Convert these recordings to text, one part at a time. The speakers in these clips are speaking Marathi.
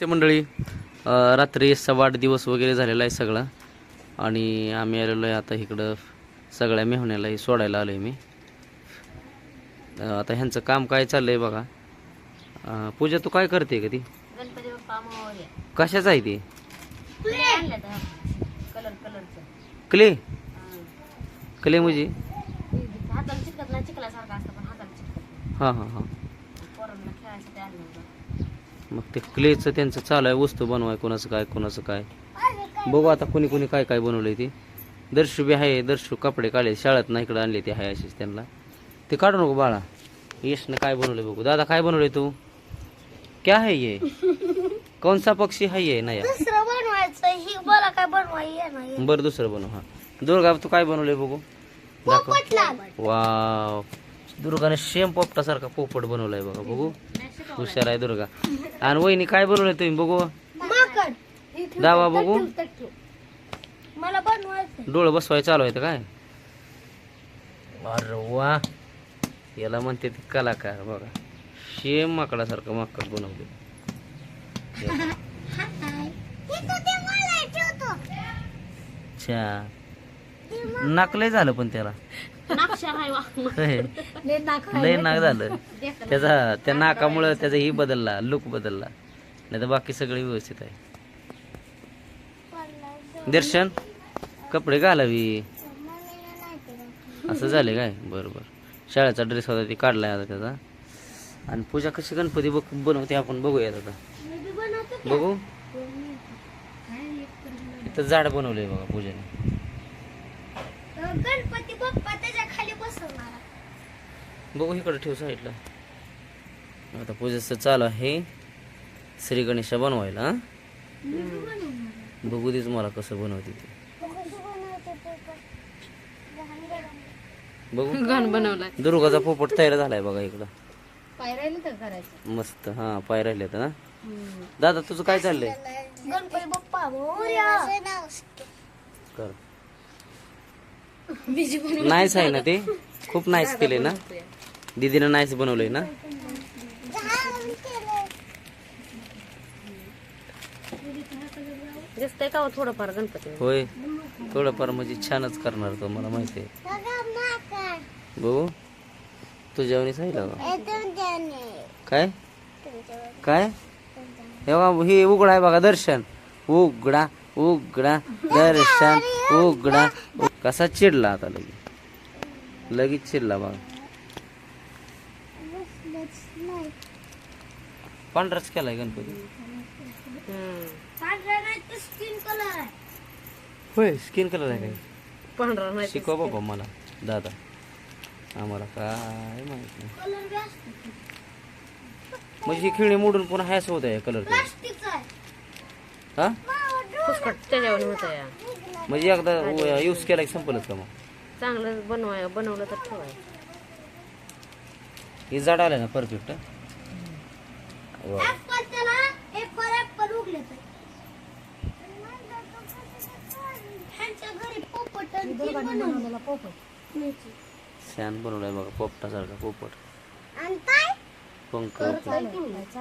ते मंडळी. रात्री सव्वा आठ दिवस वगैरे झालेला आहे सगळा. आणि आम्ही आलेलो आहे आता इकडं सगळ्या मेहण्यालाही सोडायला आलो आहे मी आता ह्यांचं काम काय चाललंय बघा. अ, पूजा तू काय करते का ती? कशाच आहे ती? Clay clay? म्हणजे? हां हां हां पोरांना खेळायसाठी आणलं होतं मग ते क्लेचं त्यांचं चालू आहे वस्तू बनवाय कोणाचं काय कोणाचं काय. बघू आता कोणी कोणी काय काय बनवलंय ते. दर्शू बी आहे दर्शू कपडे काढले शाळेत ना इकडे आणले ते आहे असेच त्यांना. ते काढू नको बाळा. यशनं काय बनवलंय बघू. दादा काय बनवलंय तू? क्या है ये? कौन सा पक्षी है ये? नया. नाही बरं दुसरं बनव हा. दुर्गा तू काय बनवलंय बघू? दाखव. वाव. दुर्गाने शेम पोपटासारखा पोपट बनवलाय बघा बघू. हुशार आहे दुर्गा. आणि वहिनी काय बनवलंय तुम्ही बघू? दावा बघू. मला बनवायचं डोळं बसवाय चालू आहे काय? अरे वा. याला म्हणते ते कलाकार बघा. शेम माकडासारखं माकड बनवले अच्छा. नाकलय झालं पण त्याला. लय नाक झालं. त्याचा त्या नाकामुळं त्याचा ही बदलला लुक बदलला. नाही तर बाकी सगळे व्यवस्थित आहे. दर्शन कपडे घालावी. असं झाले काय? बरं बरं. शाळेचा ड्रेस होता ते काढलाय आता त्याचा. आणि पूजा कशी गणपती बघ बनवते आपण बघूयात आता. बघू? इथं झाड बनवलंय बघा पूजाने. गणपती बाप्पा त्याच्याखाली बसवणार बघू इकडे ठेव साईडला. आता पूजेचं चालू आहे. श्री गणेशा बनवायला? बघू देच मला कसं बनवते ते. बघू. गण बनवलाय. दुर्गाचा पोपट तयार झालाय बघा इकडं. पाय राहिलं तर करायचं. मस्त हा पाय राहिले ना. दादा तुझं काय चाललंय? गणपती बाप्पा मोरया. कर. नाईस आहे ना ते? खूप नाईस केले ना? दीदीनं नाईस बनवलंय ना? दिसतंय का हो थोडंफार गणपती? होय. थोडंफार म्हणजे छानच करणार तो मला माहिती आहे बघू तुझ्यावनी सांगितलं का? काय? काय? हे बघा हे उघडा आहे बघा दर्शन. उघडा उघडा दर्शन उघडा. कसा चिडला आता लगेच? लगेच चिडला बघा. पांढराच केलाय गणपती. स्किन कलर आहे. होय स्किन कलर आहे काय? पांढरा नाही शिकव बाबा मला दादा. आम्हाला काय माहीत नाही. कलर बी असतो म्हणजे ही खिळणी मोडून पुन्हा हायस होत आहे कलर प्लास्टिकचा आहे. हा? फुसकट त्याच्यावर होत या. म्हणजे एकदा यूज केला की संपलच का मग? चांगलं बनवाय बनवलं तर ठेवाय. हे झाड आलं ना परफेक्ट छान बनवलाय बघा पोपटासारखा पोपट. पंख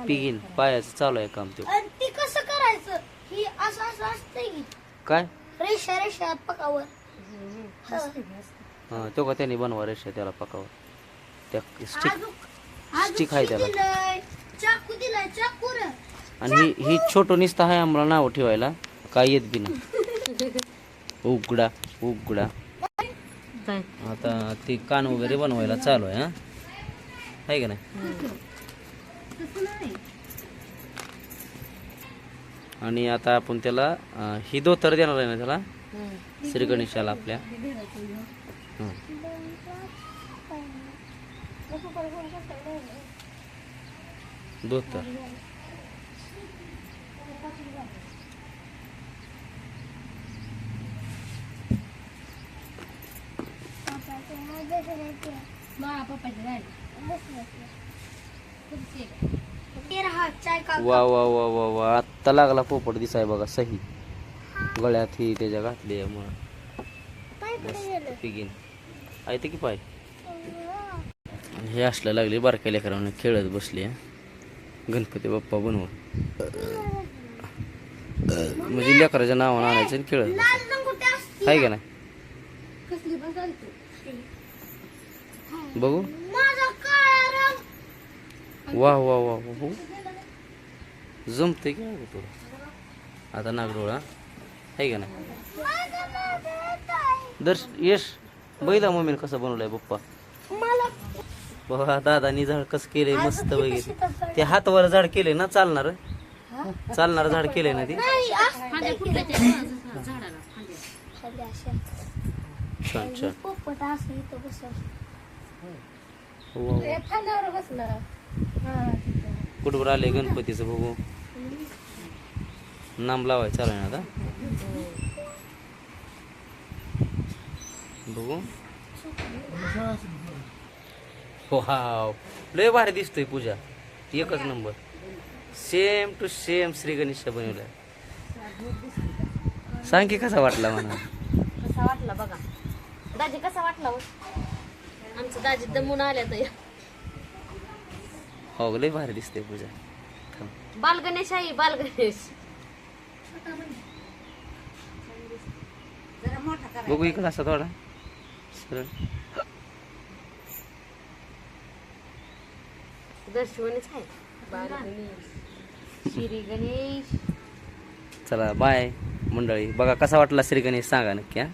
पिगिन पायाचं चालू आहे काम ते. ती कसं करायचं? ही असं असं असतंय की. काय? रेषा रेषा पकावर. हा तो का त्याने बनवा रेषा त्याला पकावर. त्या स्टिक स्टिक आहे त्याला. दिलंय चाकू दिलाय चाकू रे आणि ही ही छोटं निस्ता आहे आम्हाला नाव ठेवायला. काय येत बी नाही. उघडा उघडा. आता ती कान वगैरे बनवायला चालू आहे हा. आहे का नाही? आणि आता आपण त्याला ही धोतर देणार आहे ना त्याला? श्री गणेशाला आपल्या. हं. धोतर चाय का वा वा वा वा वा. आत्ता लागला पोपट दिसाय बघा सही. गळ्यात ही त्याच्या घातली आहे मग पिगीन आहे ते की पाय? हे असलं लागली बारक्या लेकरांना खेळत बसली. गणपती बाप्पा बनवून. म्हणजे लेकराच्या नावानं आणायचं आणि खेळत. आहे का नाही? बघू. वा वा वा वा जमते की तुला? आता नागडोळा. आहे का नाही? दर्श यश बैला मम्मीने कसं बनवलाय पप्पा बघा दादानी झाड कसं केलंय मस्त वगैरे ते हातवर झाड केलंय ना चालणार? चालणार झाड केलंय ना ते? छान छान कुठवर आले गणपतीचं बघू? नाम लावाय चालू आहे ना आता. बघू. वाव लय भारी दिसतोय पूजा. एकच number. Same to same Shri Ganesh बनवलाय. सांग की कसा वाटला म्हणा. कसा वाटला बघा. दाजी कसा वाटला हो? आमचं दाजी दमून आल्या तर हो लय भारी दिसते पूजा. बाल गणेश आहे बाल गणेश बघू इकडं असा थोडा. सरळ. दर्शवणीच आहे. बाल गणेश श्री गणेश. चला बाय मंडळी. बघा कसा वाटला श्री गणेश? सांगा नक्की हा.